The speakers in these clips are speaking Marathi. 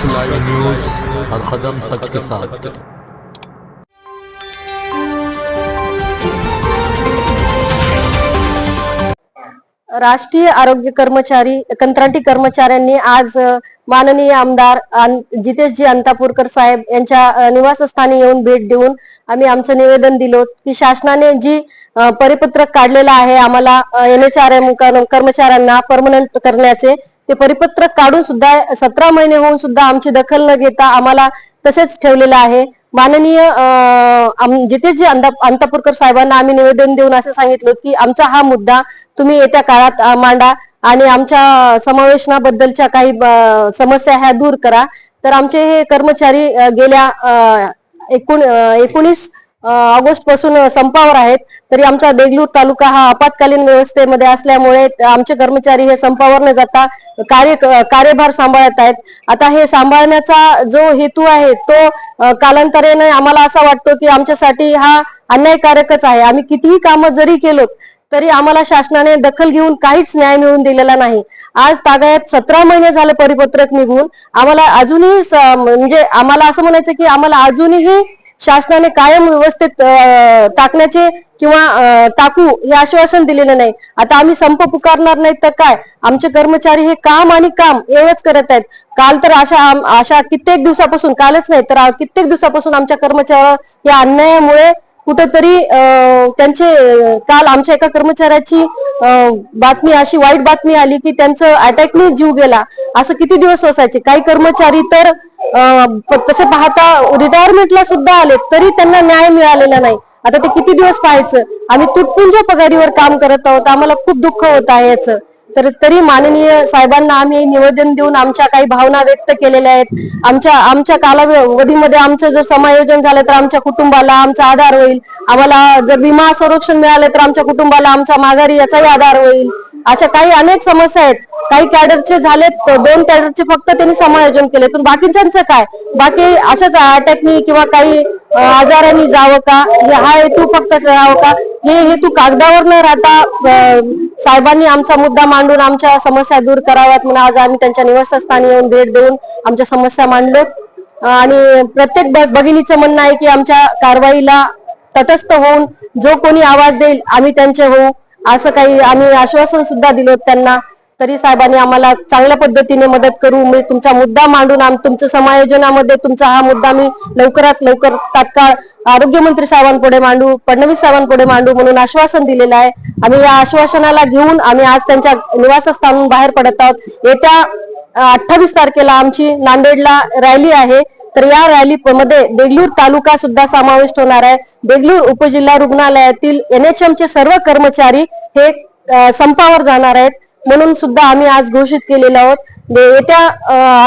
सच लाइव न्यूज हर कदम सच के साथ। राष्ट्रीय आरोग्य कर्मचारी कंत्राटी कर्मचाऱ्यांनी आज माननीय आमदार जितेशजी अंतापूरकर साहेब यांच्या निवासस्थानी येऊन भेट देऊन आम्ही आमचं निवेदन दिलो की शासनाने जी परिपत्रक काढलेलं आहे आम्हाला एन एच आर एम कर्मचाऱ्यांना परमनंट करण्याचे ते परिपत्रक काढून सुद्धा सतरा महिने होऊन सुद्धा आमची दखल न घेता आम्हाला तसेच ठेवलेलं आहे. माननीय जिथे जे अंदा- अंतापूरकर साहेबांना आम्ही निवेदन देऊन असं सांगितलं की आमचा हा मुद्दा तुम्ही येत्या काळात मांडा आणि आमच्या समावेशनाबद्दलच्या काही समस्या ह्या दूर करा. तर आमचे हे कर्मचारी गेल्या एकूण एकोणीस ऑगस्टपासून संपावर आहेत. तरी आमचा देगलूर तालुका हा आपत्कालीन व्यवस्थेमध्ये असल्यामुळे आमचे कर्मचारी हे संपावर न जाता कार्य कार्यभार सांभाळत आहेत. आता हे सांभाळण्याचा जो हेतू आहे तो कालांतराने आम्हाला असा वाटतो की आमच्यासाठी हा अन्यायकारकच आहे. आम्ही कितीही कामं जरी केलो तरी आम्हाला शासनाने दखल घेऊन काहीच न्याय मिळवून दिलेला नाही. आज तागायत सतरा महिने झाले परिपत्रक निघून आम्हाला अजूनही म्हणजे आम्हाला असं म्हणायचं की आम्हाला अजूनही शासनाने कायम व्यवस्थेत टाकण्याचे किंवा टाकू हे आश्वासन दिलेलं नाही. आता आम्ही संप पुकारणार नाही तर काय? आमचे कर्मचारी हे काम आणि काम एवढंच करत आहेत. काल तर अशा अशा कित्येक दिवसापासून कालच नाही तर कित्येक दिवसापासून आमच्या कर्मचाऱ्या या अन्यायामुळे कुठेतरी त्यांचे काल आमच्या एका कर्मचाऱ्याची बातमी अशी वाईट बातमी आली की त्यांचं अटॅकने जीव गेला. असं किती दिवस असायचे? काही कर्मचारी तर तसे पाहता रिटायरमेंटला सुद्धा आले तरी त्यांना न्याय मिळालेला नाही. आता ते किती दिवस पाहायचं? आम्ही तुटपुंज पगारीवर काम करत आहोत आम्हाला खूप दुःख होत आहे याचं. तर तरी माननीय साहेबांना आम्ही निवेदन देऊन आमच्या काही भावना व्यक्त केलेल्या आहेत. आमच्या आमच्या कालावधीमध्ये आमचं जर समायोजन झालं तर आमच्या कुटुंबाला आमचा आधार होईल. आम्हाला जर विमा संरक्षण मिळालं तर आमच्या कुटुंबाला आमचा माघारी याचाही आधार होईल. अशा काही अनेक समस्या आहेत. काही कॅडरचे झालेत दोन कॅडरचे फक्त त्यांनी समायोजन केले. पण बाकीच्यांचं काय? बाकी अशाच अटॅकनी किंवा काही आजारांनी जावं का? हे हा हेतू फक्त राहावं का? हे हेतू कागदावर न राहता साहेबांनी आमचा मुद्दा मांडून आमच्या समस्या दूर कराव्यात म्हणून आज आम्ही त्यांच्या निवासस्थानी येऊन भेट देऊन आमच्या समस्या मांडलो. आणि प्रत्येक भगिनीचं म्हणणं आहे की आमच्या कारवाईला तटस्थ होऊन जो कोणी आवाज देईल आम्ही त्यांचे होऊ. असं काही आम्ही आश्वासन सुद्धा दिलं त्यांना. तरी साहेबांनी आम्हाला चांगल्या पद्धतीने मदत करू. मी तुमचा मुद्दा मांडून तुमच्या समायोजनामध्ये तुमचा हा मुद्दा मी लवकरात लवकर तात्काळ आरोग्यमंत्री साहेबांपुढे मांडू फडणवीस साहेबांपुढे मांडू म्हणून आश्वासन दिलेलं आहे. आम्ही या आश्वासनाला घेऊन आम्ही आज त्यांच्या निवासस्थानून बाहेर पडत आहोत. येत्या अठ्ठावीस तारखेला आमची नांदेडला रॅली आहे. तर या रॅली मध्ये देगलूर तालुका सुद्धा समाविष्ट होणार आहे. देगलूर उपजिल्हा रुग्णालयातील एनएचएम चे सर्व कर्मचारी हे संपावर जाणार आहेत. म्हणून सुद्धा आम्ही आज घोषित केलेले आहोत. येत्या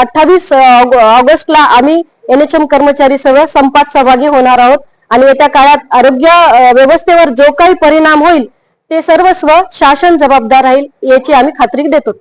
अठ्ठावीस ऑगस्टला आम्ही एनएचएम कर्मचारी सर्व संपात सहभागी होणार आहोत. आणि येत्या काळात आरोग्य व्यवस्थेवर जो काही परिणाम होईल ते सर्वस्व शासन जबाबदार राहील याची आम्ही खात्री देतो.